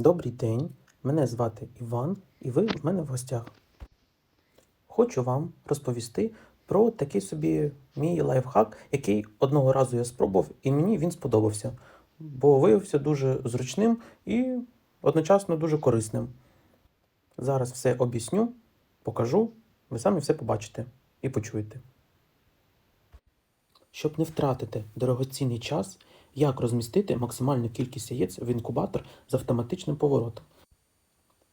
Добрий день, мене звати Іван, і ви в мене в гостях. Хочу вам розповісти про такий собі мій лайфхак, який одного разу я спробував, і мені він сподобався, бо виявився дуже зручним і одночасно дуже корисним. Зараз все об'ясню, покажу, ви самі все побачите і почуєте. Щоб не втратити дорогоцінний час, як розмістити максимальну кількість яєць в інкубатор з автоматичним поворотом.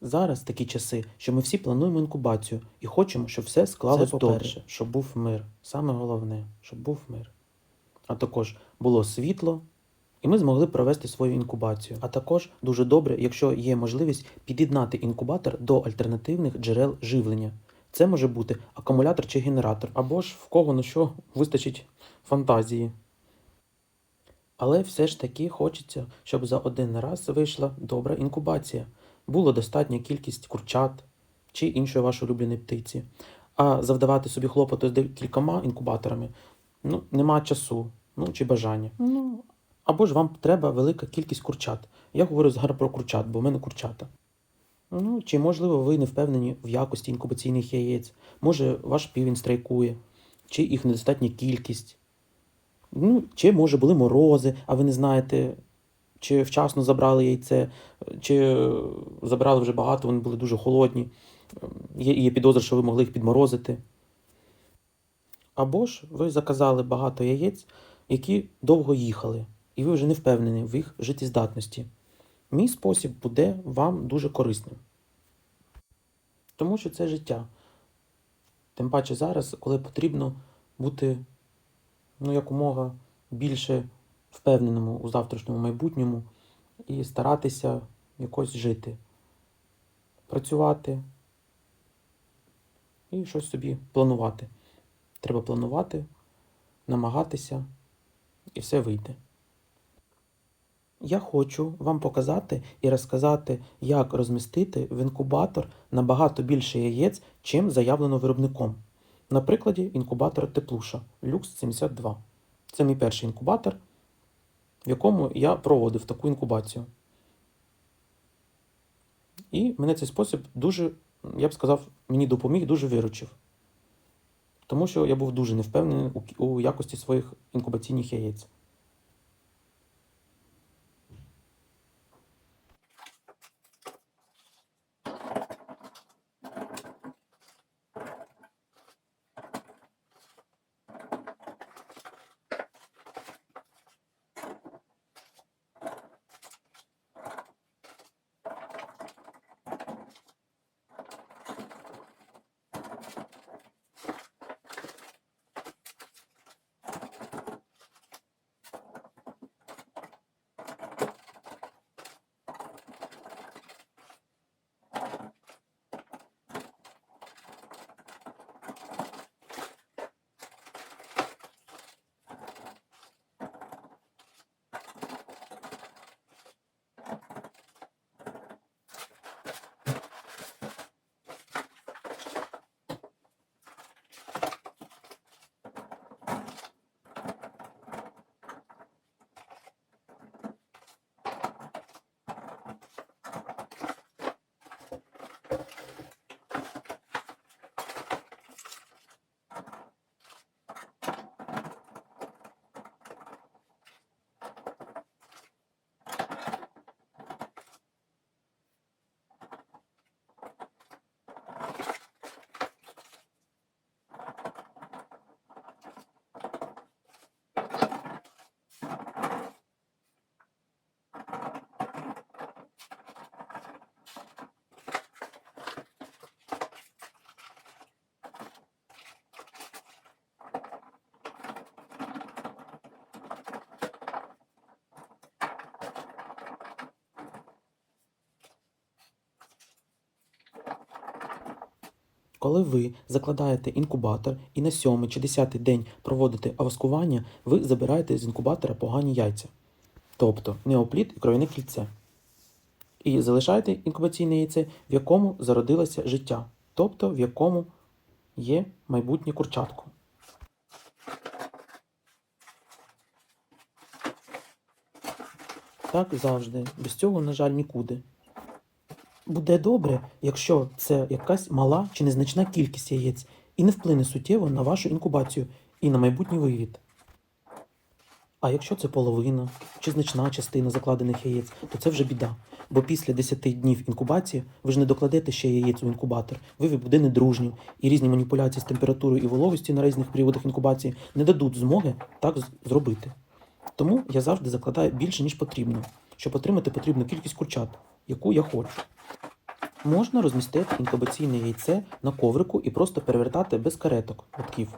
Зараз такі часи, що ми всі плануємо інкубацію і хочемо, щоб все склалось Це добре, по-перше. щоб був мир. Саме головне, щоб був мир. А також було світло, і ми змогли провести свою інкубацію. А також дуже добре, якщо є можливість під'єднати інкубатор до альтернативних джерел живлення. Це може бути акумулятор чи генератор, або ж в кого на що вистачить фантазії. Але все ж таки хочеться, щоб за один раз вийшла добра інкубація. Було достатня кількість курчат чи іншої вашої улюбленої птиці. А завдавати собі хлопоту з декількома інкубаторами ну, нема часу, ну чи бажання. Ну, або ж вам треба велика кількість курчат. Я говорю зараз про курчат, бо в мене курчата. Ну, чи можливо ви не впевнені в якості інкубаційних яєць? Може, ваш півень страйкує, чи їх недостатня кількість. Ну, чи може були морози, а ви не знаєте, чи вчасно забрали яйце, чи забрали вже багато, вони були дуже холодні. Є, є підозра, що ви могли їх підморозити. Або ж ви заказали багато яєць, які довго їхали, і ви вже не впевнені в їх життєздатності. Мій спосіб буде вам дуже корисним. Тому що це життя. Тим паче зараз, коли потрібно бути ну, якомога більше впевненому у завтрашньому майбутньому і старатися якось жити, працювати і щось собі планувати. Треба планувати, намагатися, і все вийде. Я хочу вам показати і розказати, як розмістити в інкубатор набагато більше яєць, чим заявлено виробником. На прикладі інкубатора Теплуша Lux 72. Це мій перший інкубатор, в якому я проводив таку інкубацію. І мене цей спосіб дуже, я б сказав, мені допоміг, дуже виручив. Тому що я був дуже невпевнений у, якості своїх інкубаційних яєць. Коли ви закладаєте інкубатор і на сьомий чи десятий день проводите аваскування, ви забираєте з інкубатора погані яйця, тобто неоплід і кров'яне кільце. І залишаєте інкубаційне яйце, в якому зародилося життя, тобто в якому є майбутнє курчатко. Так завжди. Без цього, на жаль, нікуди. Буде добре, якщо це якась мала чи незначна кількість яєць і не вплине суттєво на вашу інкубацію і на майбутній вивід. А якщо це половина чи значна частина закладених яєць, то це вже біда. Бо після 10 днів інкубації ви ж не докладете ще яєць у інкубатор, вивід буде недружнім, і різні маніпуляції з температурою і вологістю на різних періодах інкубації не дадуть змоги так зробити. Тому я завжди закладаю більше, ніж потрібно, щоб отримати потрібну кількість курчат, яку я хочу. Можна розмістити інкубаційне яйце на коврику і просто перевертати без кареток лотків.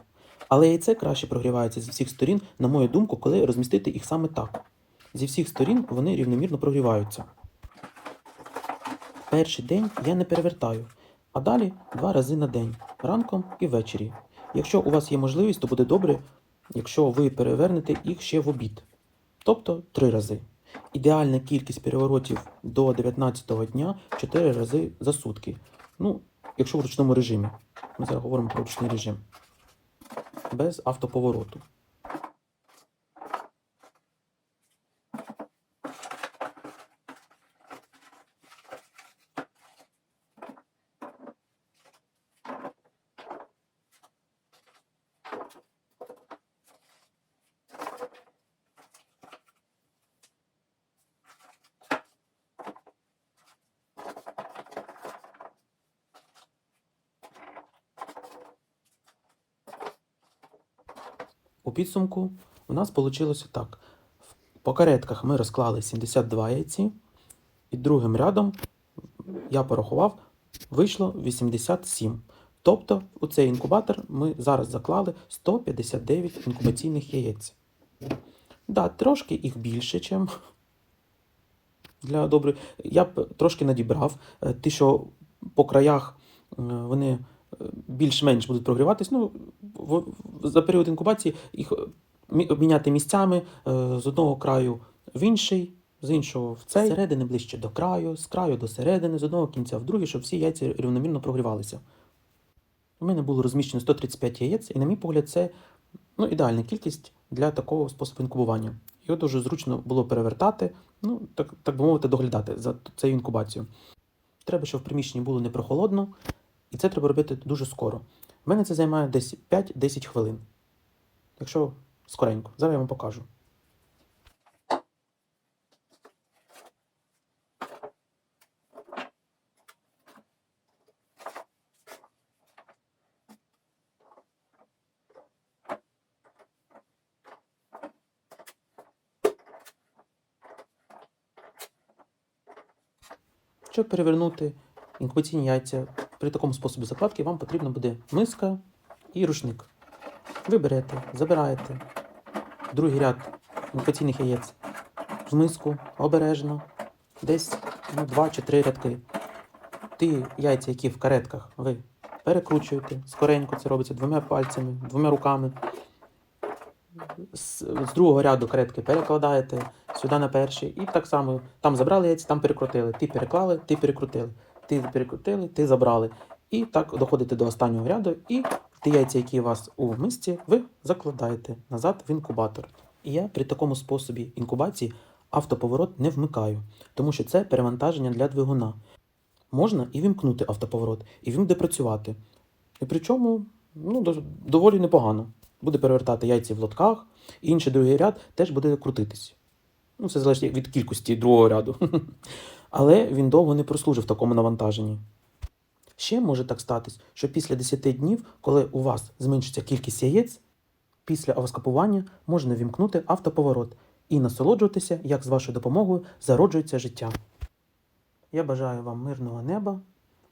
Але яйце краще прогрівається зі всіх сторін, на мою думку, коли розмістити їх саме так. Зі всіх сторін вони рівномірно прогріваються. Перший день я не перевертаю, а далі два рази на день, ранком і ввечері. Якщо у вас є можливість, то буде добре, якщо ви перевернете їх ще в обід, тобто три рази. Ідеальна кількість переворотів до 19-го дня 4 рази за сутки. Ну, якщо в ручному режимі. Ми зараз говоримо про ручний режим. Без автоповороту. Підсумку у нас вийшло так. По каретках ми розклали 72 яйці, і другим рядом я порахував, вийшло 87. Тобто у цей інкубатор ми зараз заклали 159 інкубаційних яєць. Да, трошки їх більше, ніж для доброї. Я б трошки надібрав. Е, Ті, що по краях е, вони більш-менш будуть прогріватись. Ну, за період інкубації їх е, обміняти місцями е, з одного краю в інший, з іншого в цей, середини ближче до краю, з краю до середини, з одного кінця в другий, щоб всі яйця рівномірно прогрівалися. У мене було розміщено 135 яєць, і, на мій погляд, це ну, ідеальна кількість для такого способу інкубування. Його дуже зручно було перевертати, ну, так, так би мовити, доглядати за цією інкубацією. Треба, щоб в приміщенні було не прохолодно, і це треба робити дуже скоро. У мене це займає десь 5-10 хвилин. Якщо скоренько, зараз я вам покажу. Щоб перевернути інкубаційні яйця при такому способі закладки, вам потрібна буде миска і рушник. Ви берете, забираєте другий ряд інкубаційних яєць в миску обережно, десь ну, два чи три рядки. Ті яйця, які в каретках, ви перекручуєте, скоренько це робиться двома пальцями, двома руками. З, з другого ряду каретки перекладаєте сюди на перший, і так само там забрали яйця, там перекрутили. Ти переклали, ти перекрутили, ти перекрутили, ти забрали. І так доходите до останнього ряду, і ті яйця, які у вас у мисці, ви закладаєте назад в інкубатор. І я при такому способі інкубації автоповорот не вмикаю, тому що це перевантаження для двигуна. Можна і вімкнути автоповорот, і він буде працювати. І причому ну, доволі непогано. Буде перевертати яйця в лотках, і інший другий ряд теж буде крутитись. Ну, це залежить від кількості другого ряду. Але він довго не прослужив такому навантаженні. Ще може так статись, що після 10 днів, коли у вас зменшиться кількість яєць, після овоскопування можна вімкнути автоповорот і насолоджуватися, як з вашою допомогою зароджується життя. Я бажаю вам мирного неба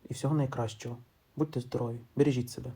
і всього найкращого. Будьте здорові, бережіть себе.